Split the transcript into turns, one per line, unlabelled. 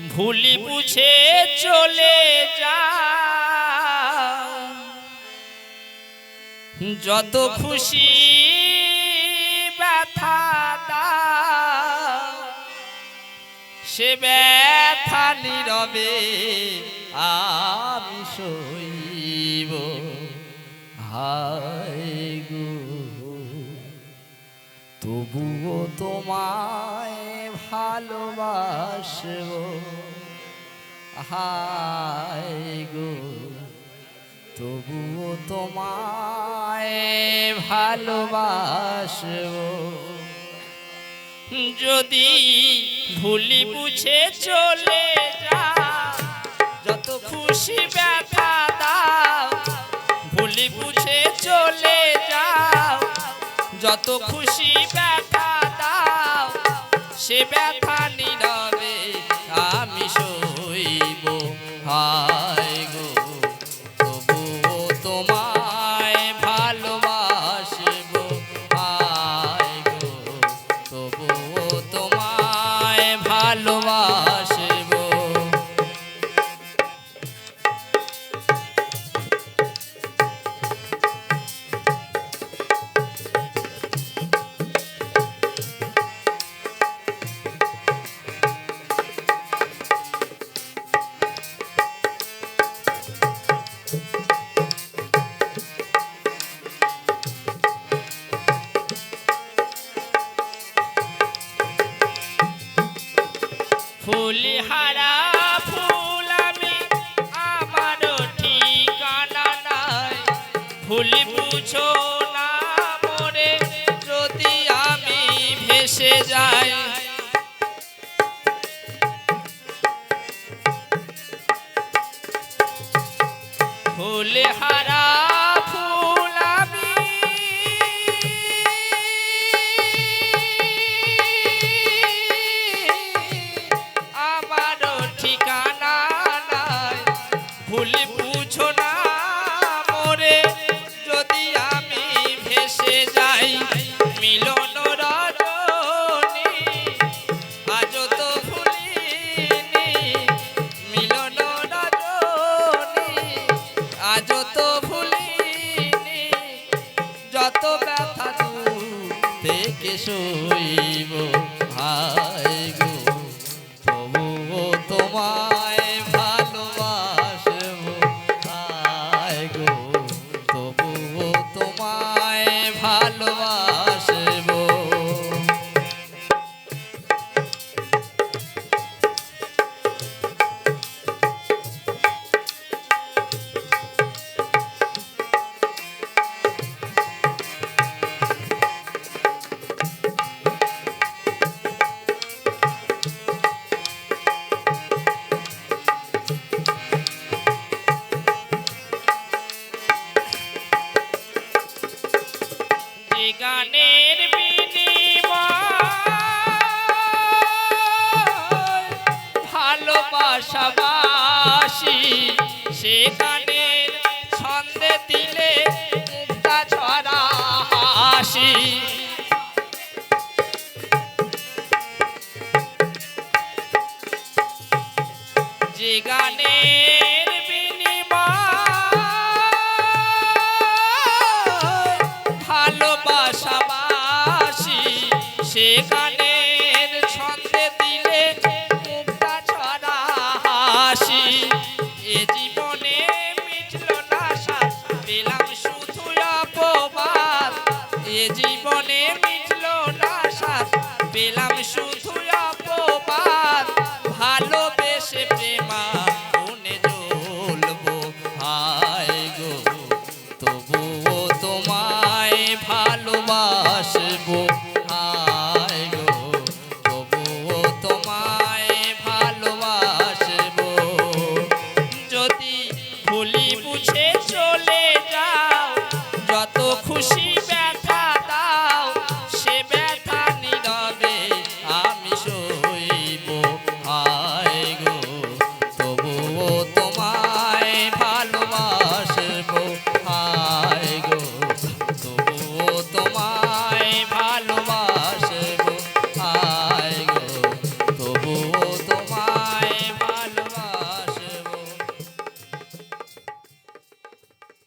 ভুলি বুঝে চলে যা। যত খুশি ব্যথা দা, সে ব্যথা নীরবে আমি সইব। হায় গো, তবুও তোমার ভালোবাসব। হায় গো, তবুও তোমায় ভালোবাসব। যদি ভুলি বুঝে চলে যা, যত খুশি ব্যথা দাও, ভুলি বুঝে চলে যাও, যত খুশি ব্যথা ফুল বুঝো না মরে যদি আমি ভেসে যাই। ঠিকানা নাই। ভুল বুঝো না ব্যথা থেকে সইব। হায় ভালোবাসাবাসি সে গানের ছন্দে দিলে মুক্তা ছড়া হাসি। যে গানের বিনিময় ভালোবাসাবাসি সে গানের জীবনে মিটল না সাথ। পেলাম শুধু অপবাদ, ভালোবেসে প্রেমা গো, তবুও তোমায় গো, তবুও তোমায় যদি বুঝে চলে যত খুশি